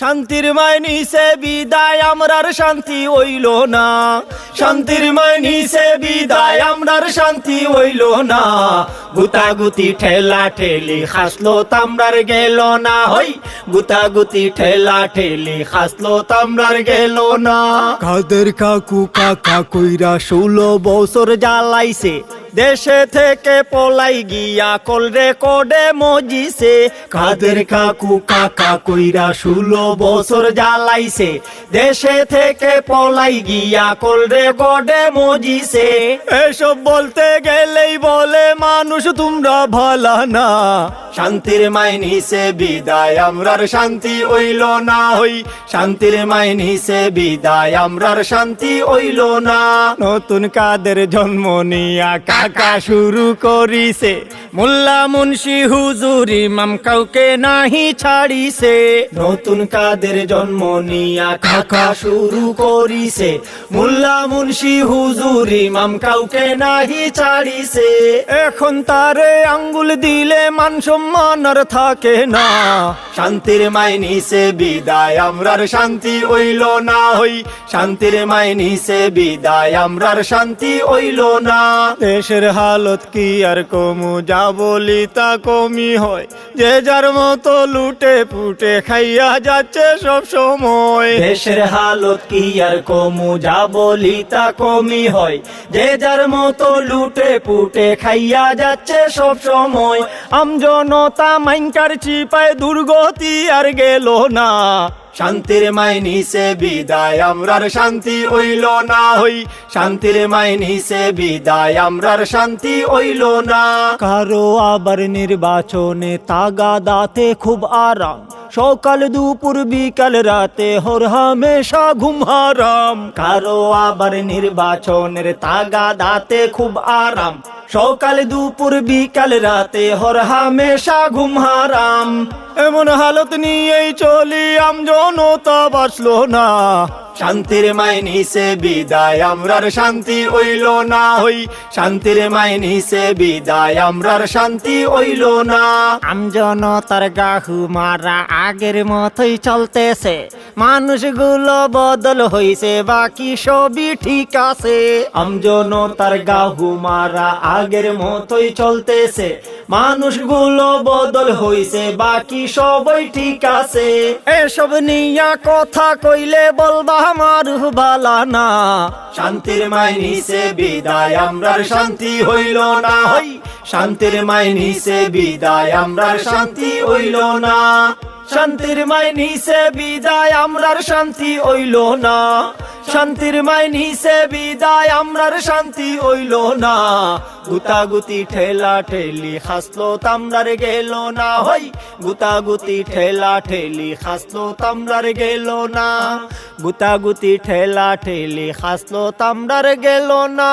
শান্তির মায় নিছে বিদায়, আমরার শান্তি হইল না। শান্তির মায় নিছে বিদায়, আমরার শান্তি হইল না। গুতাগুতি ঠেলা ঠেলি হাসলো তামরার গেল না। হই, গুতাগুতি ঠেলা ঠেলি হাসলো তামরার গেল না। কাদের কাকু কাকা কইরা ষোলো বছর জ্বালাইছে। দেশে থেকে পলাই গিয়া কল রেকর্ডে মজিছে। কাদের কাকু কাকা কইরা ষোলো বছর জ্বালাইছে। দেশে থেকে পলাই গিয়া কল রেকর্ডে মজিছে। এসব বলতে গেলেই বলে মানুষ, তোমরা ভালা না। শান্তির মাইনিছে বিদায়, আমরার শান্তি হইল না হই। শান্তির মাইনিছে বিদায়, আমরার শান্তি হইল না। নতুন কাদের জন্ম নিয়া কাকা শুরু করিছে। মোল্লা মুন্সি হুজুর ইমাম কাউকে নাহি ছাড়িছে। নতুন কাদের জন্ম নিয়া কাকা শুরু করিছে। মোল্লা মুন্সি হুজুর ইমাম কাউকে নাহি ছাড়িছে। এখন তারে আঙ্গুল দিলে মান সম্মান আর থাকে না। শান্তির মাইনিছে বিদায় আমরার শান্তি হইল না হই। শান্তির মাইনিছে বিদায় আমরার শান্তি হইল না। দেশের হালত কি আর কমু? যা বলি তা কমি হয়। যে যার মতো লুটে পুটে খাইয়া যাচ্ছে সব সময়। দেশের হালত কি আর কমু? যা বলি তা কমি হয়। যে যার মতো লুটে পুটে খাইয়া যাচ্ছে সব সময়। আমজনতা মাইনকার চিপায় দুর্গতি আর গেল না। শান্তির মাইনিছে বিদায়, আমরার শান্তি হইল না হই। শান্তির মাইনিছে বিদায়, আমরার শান্তি হইল না। কারও আবার নির্বাচনে তাগা দাতে খুব আরাম। সকাল, দুপুর, বিকাল, রাতে হর হামেশা ঘুম হারাম। কারও আবার নির্বাচনের তাগা দাতে খুব আরাম। সকাল, দুপুর, বিকাল, রাতে হর হামেশা ঘুম হারাম। এমন হালত নিয়েই চলি আম জনতা বাঁচলো না। শান্তির মাইনিছে বিদায়, আমরার শান্তি হইল না হই। শান্তির মাইনিছে বিদায়, আমরার শান্তি হইল না। আমজনতার গাহু মারা আগের মতোই চলতেছে। মানুষগুলো বদল হইছে, বাকি সবই ঠিক আছে। আমজনতার গাহু মারা আগের মতোই চলতেছে। মানুষগুলো বদল হইছে, বাকি সবই ঠিক আছে। এসব নিয়া কথা কইলে বলবা আমার ভালা না। শান্তির মাইনিছে বিদায়, আমরার শান্তি হইল না। হই শান্তির মাই মাইনিছে বিদায়, আমরার শান্তি হইল না। শান্তির মাই মাইনিছে বিদায়, আমরার শান্তি হইল না। শান্তির মাই মাইনিছে বিদায়, আমরার শান্তি হইল না। গুতাগুতি ঠেলা ঠেলি হাসলো তামরার গেল না। হই, গুতাগুতি ঠেলা ঠেলি হাসলো তামরার গেল না। গুতাগুতি ঠেলা ঠেলি হাসলো তামরার গেল না।